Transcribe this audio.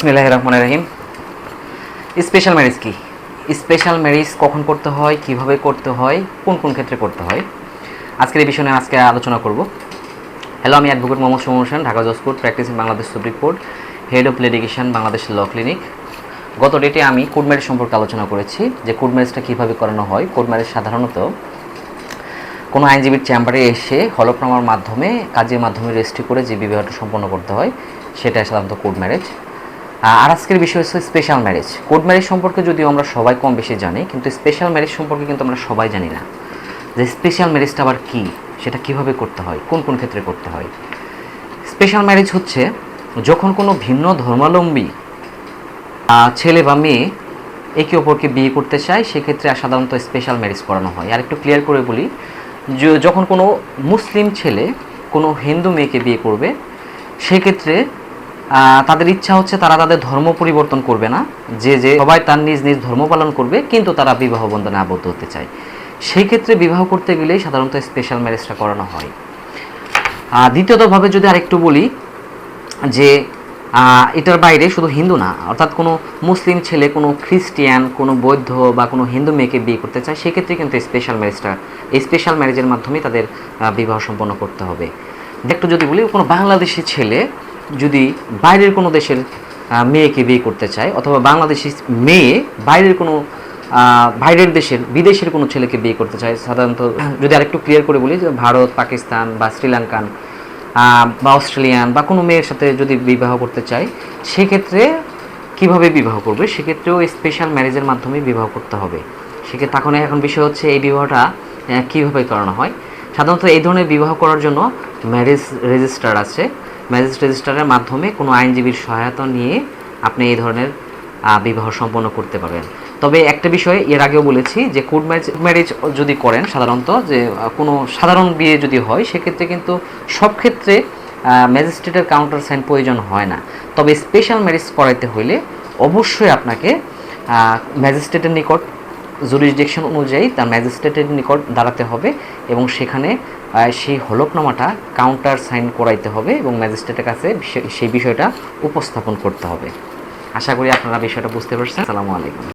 বিসমিল্লাহ রহমান রহিম। স্পেশাল ম্যারেজ কি? স্পেশাল ম্যারেজ কখন করতে হয়, কীভাবে করতে হয়, কোন কোন ক্ষেত্রে করতে হয়? আজকের এই বিষয়ে নিয়ে আজকে আলোচনা করব। হ্যালো আমি অ্যাডভোকেট মোহাম্মদ সুমন হোসেন, ঢাকা জজ court practising Bangladesh supreme court, head of litigation Bangladesh law clinic. গত ডেটে আমি কোর্ট ম্যারেজ সম্পর্কে আলোচনা করেছি, যে কোর্ট ম্যারেজটা কীভাবে করানো হয়। কোর্ট ম্যারেজ সাধারণত কোনো আইনজীবীর চেম্বারে এসে হলফনামার মাধ্যমে, কাজের মাধ্যমে রেজিস্ট্রি করে যে বিবাহটা সম্পন্ন করতে হয় সেটা সাধারণত কোর্ট ম্যারেজ। আর আজকের বিষয় হচ্ছে স্পেশাল ম্যারেজ কোর্ট ম্যারেজ সম্পর্কে যদিও আমরা সবাই কম বেশি জানি, কিন্তু স্পেশাল ম্যারেজ সম্পর্কে কিন্তু আমরা সবাই জানি না। যে স্পেশাল ম্যারেজটা আবার কী, সেটা কীভাবে করতে হয়, কোন কোন ক্ষেত্রে করতে হয়? স্পেশাল ম্যারেজ হচ্ছে যখন কোনো ভিন্ন ধর্মাবলম্বী ছেলে বা মেয়ে একে অপরকে বিয়ে করতে চায়, সেক্ষেত্রে সাধারণত স্পেশাল ম্যারেজ করানো হয়। আর একটু ক্লিয়ার করে বলি যখন কোনো মুসলিম ছেলে কোনো হিন্দু মেয়েকে বিয়ে করবে, সেক্ষেত্রে তাদের ইচ্ছা হচ্ছে তারা তাদের ধর্ম পরিবর্তন করবে না। যে যে সবাই তার নিজ নিজ ধর্ম পালন করবে, কিন্তু তারা বিবাহ বন্ধনে আবদ্ধ হতে চায়। সেই ক্ষেত্রে বিবাহ করতে গেলেই সাধারণত স্পেশাল ম্যারেজটা করানো হয়। দ্বিতীয়তভাবে যদি আরেকটু বলি, যে এটার বাইরে শুধু হিন্দু না, অর্থাৎ কোনো মুসলিম ছেলে, কোনো খ্রিস্টিয়ান, কোনো বৌদ্ধ বা কোনো হিন্দু মেয়েকে বিয়ে করতে চায় সেক্ষেত্রে কিন্তু স্পেশাল ম্যারেজটা এই স্পেশাল ম্যারেজের মাধ্যমে তাদের বিবাহ সম্পন্ন করতে হবে। একটু যদি বলি, কোনো বাংলাদেশি ছেলে যদি বাইরের কোনো দেশের মেয়েকে বিয়ে করতে চায় অথবা বাংলাদেশি মেয়ে বাইরের কোনো বাইরের দেশের, বিদেশের কোনো ছেলেকে বিয়ে করতে চায়, সাধারণত যদি আরেকটু ক্লিয়ার করে বলি যে ভারত, পাকিস্তান বা শ্রীলঙ্কান বা অস্ট্রেলিয়ান বা কোনো মেয়ের সাথে যদি বিবাহ করতে চায়, সেক্ষেত্রে কীভাবে বিবাহ করবে? সেক্ষেত্রেও স্পেশাল ম্যারেজের মাধ্যমে বিবাহ করতে হবে। সেক্ষেত্রে তখন এখন বিষয় হচ্ছে এই বিবাহটা কীভাবে করানো হয়? সাধারণত এই ধরনের বিবাহ করার জন্য ম্যারেজ রেজিস্টার আছে। ম্যারেজ রেজিস্টারের মাধ্যমে কোনো আইনজীবীর সহায়তা নিয়ে আপনি এই ধরনের বিবাহ সম্পন্ন করতে পারবেন। তবে একটা বিষয় এর আগেও বলেছি যে কোর্ট ম্যারেজ ম্যারেজ যদি করেন সাধারণত যে কোনো সাধারণ বিয়ে যদি হয়, সেক্ষেত্রে কিন্তু সব ক্ষেত্রে ম্যাজিস্ট্রেটের কাউন্টার সাইন প্রয়োজন হয় না। তবে স্পেশাল ম্যারেজ করাইতে হলে অবশ্যই আপনাকে ম্যাজিস্ট্রেটের নিকট জুরিসডিকশন অনুযায়ী তার ম্যাজিস্ট্রেটের নিকট দাঁড়াতে হবে এবং সেখানে সেই হলফনামাটা কাউন্টার সাইন করাইতে হবে এবং ম্যাজিস্ট্রেটের কাছে সেই বিষয়টা উপস্থাপন করতে হবে। আশা করি আপনারা বিষয়টা বুঝতে পারছেন। আসসালামু আলাইকুম।